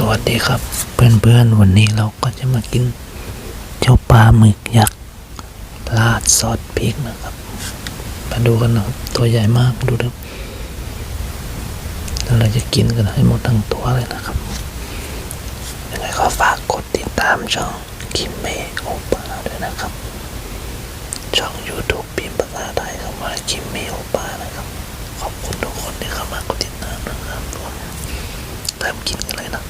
สวัสดีครับ เพื่อนๆ วันนี้เราก็จะมากินเจ้าปลาหมึกยักษ์ราดซอสพริกนะครับ มาดูกันนะครับ ตัวใหญ่มากดูนะแล้วเราจะกินกันให้หมดทั้งตัวเลยนะครับยังไงก็ฝากกดติดตามช่องคิมเมโอปาด้วยนะครับ ช่อง YouTube พิมพ์ภาษาไทยเข้ามาคิมเมโอปานะครับ ขอบคุณทุกคนที่เข้ามากดติดตามนะครับผมเริ่มกินกันเลยนะ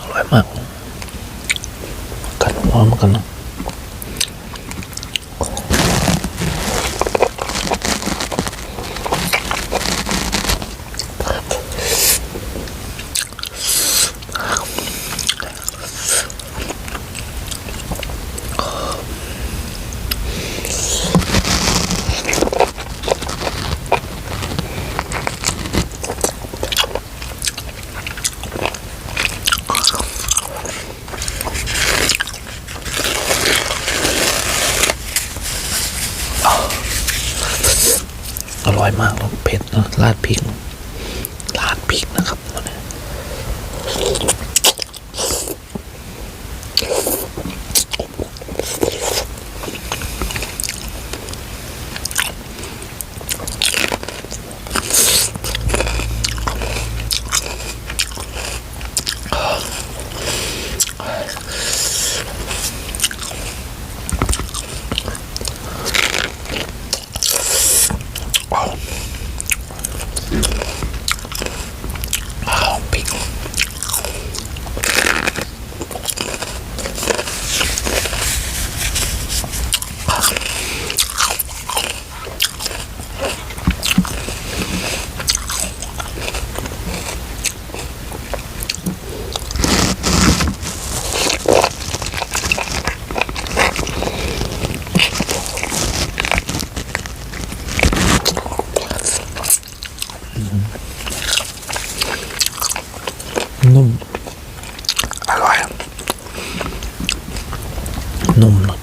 อร่อยมาก กันพร้อมกันนะ อร่อยมากแล้วเผ็ดนะราดพริกราดพริกนะครับตัวนี้อ้าวพริกนุ่ม อร่อย นุ่มเนอะ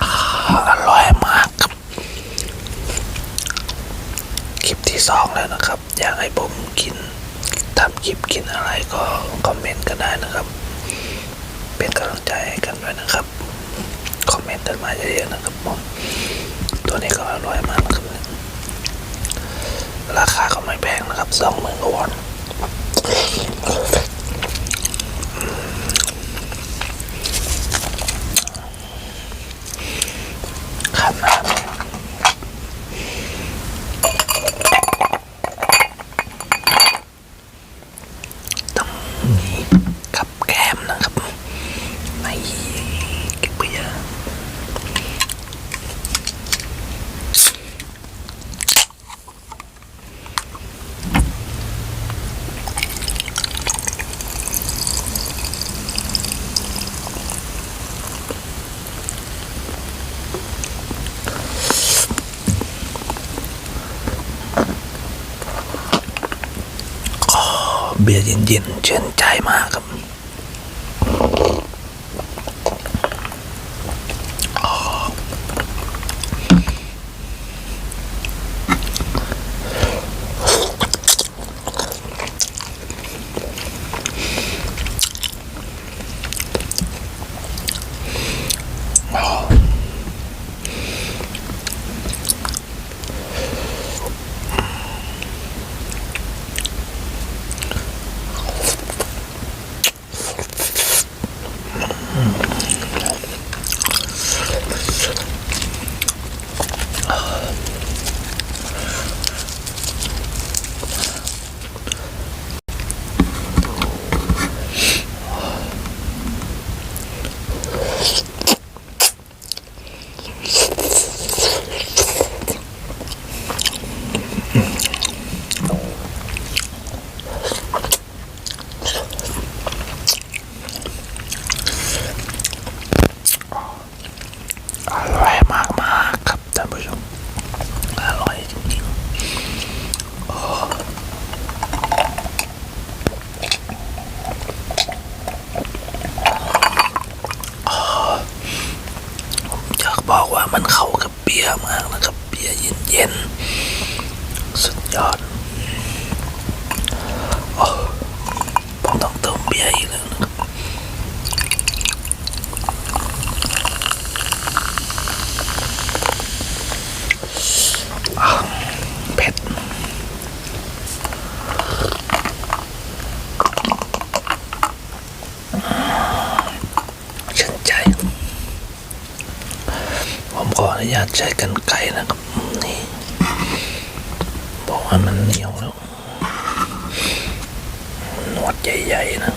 อ่าอร่อยมากครับ คลิปที่สองแล้ว นะครับ อยากให้ผมกินทำคลิปกินอะไรก็คอมเมนต์กันได้นะครับ เป็นกำลังใจให้กันด้วยนะครับ คอมเมนต์กันมาเยอะๆนะครับผมตัวนี้ก็อร่อยมากครับราคาก็ไม่แพงนะครับสองหมื่นกว่าวอนน้ำ ต้องมีกับแกล้มนะครับในเก็บไปเยอะ เบียร์เย็นๆเชื่นใจมากครับ มันเข้ากับเบียร์มากนะครับ เบียร์เย็นๆ สุดยอดผมต้องเติมเบียร์อีกแล้วนะ ใช้กันไก่นะครับ นี่ บอกว่ามันเหนียวแล้ว หนวดใหญ่ ๆ นะ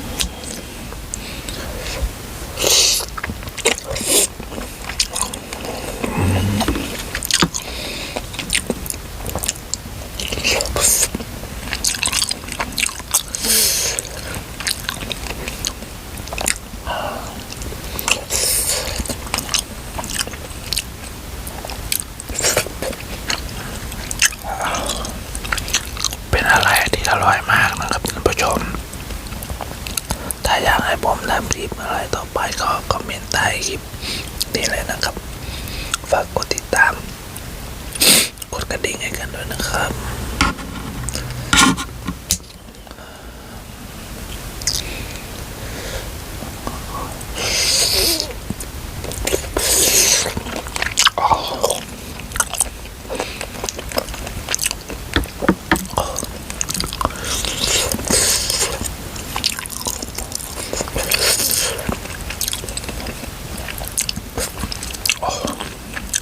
เป็นอะไรที่อร่อยมากนะครับท่านผู้ชม ถ้าอยากให้ผมทำคลิปอะไรต่อไปก็คอมเมนต์ใต้คลิปนี้เลยนะครับ ฝากกดติดตาม กดกระดิ่งให้กันด้วยนะครับ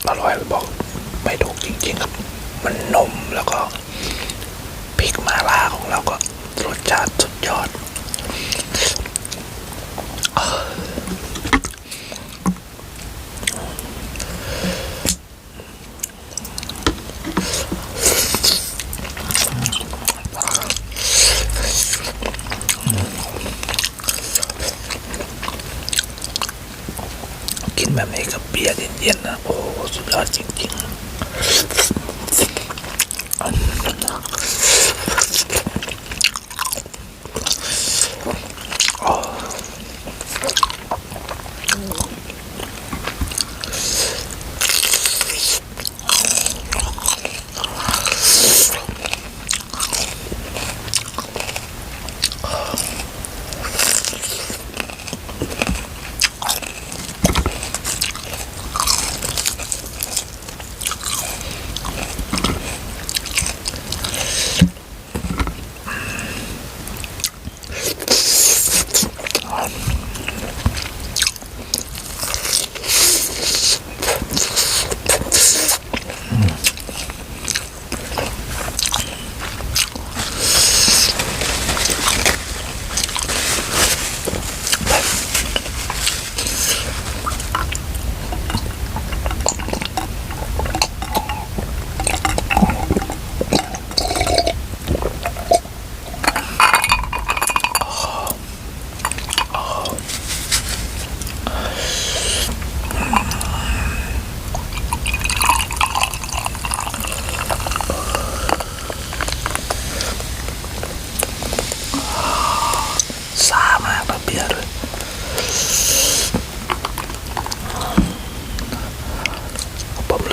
อร่อยบอกไม่ถูกจริงๆครับ มันนมแล้วก็พริกมาล่าของเราก็รสชาติสุดยอด กินแบบนี้กับเบียร์เย็นๆนะโอ้โหสุดยอดจริงๆ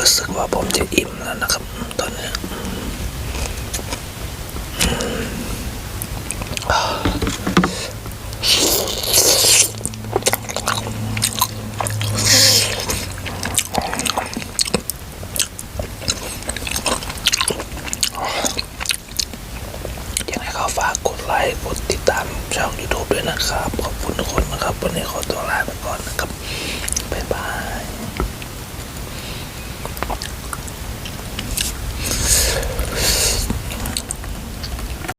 รู้สึกว่าผมจะอิ่มแล้วนะครับ ตอนนี้ยังไงก็ฝากกดไลค์ กดติดตามช่อง YouTube ด้วยนะครับ ขอบคุณทุกคนนะครับ วันนี้ขอตัวลาไปก่อนนะครับ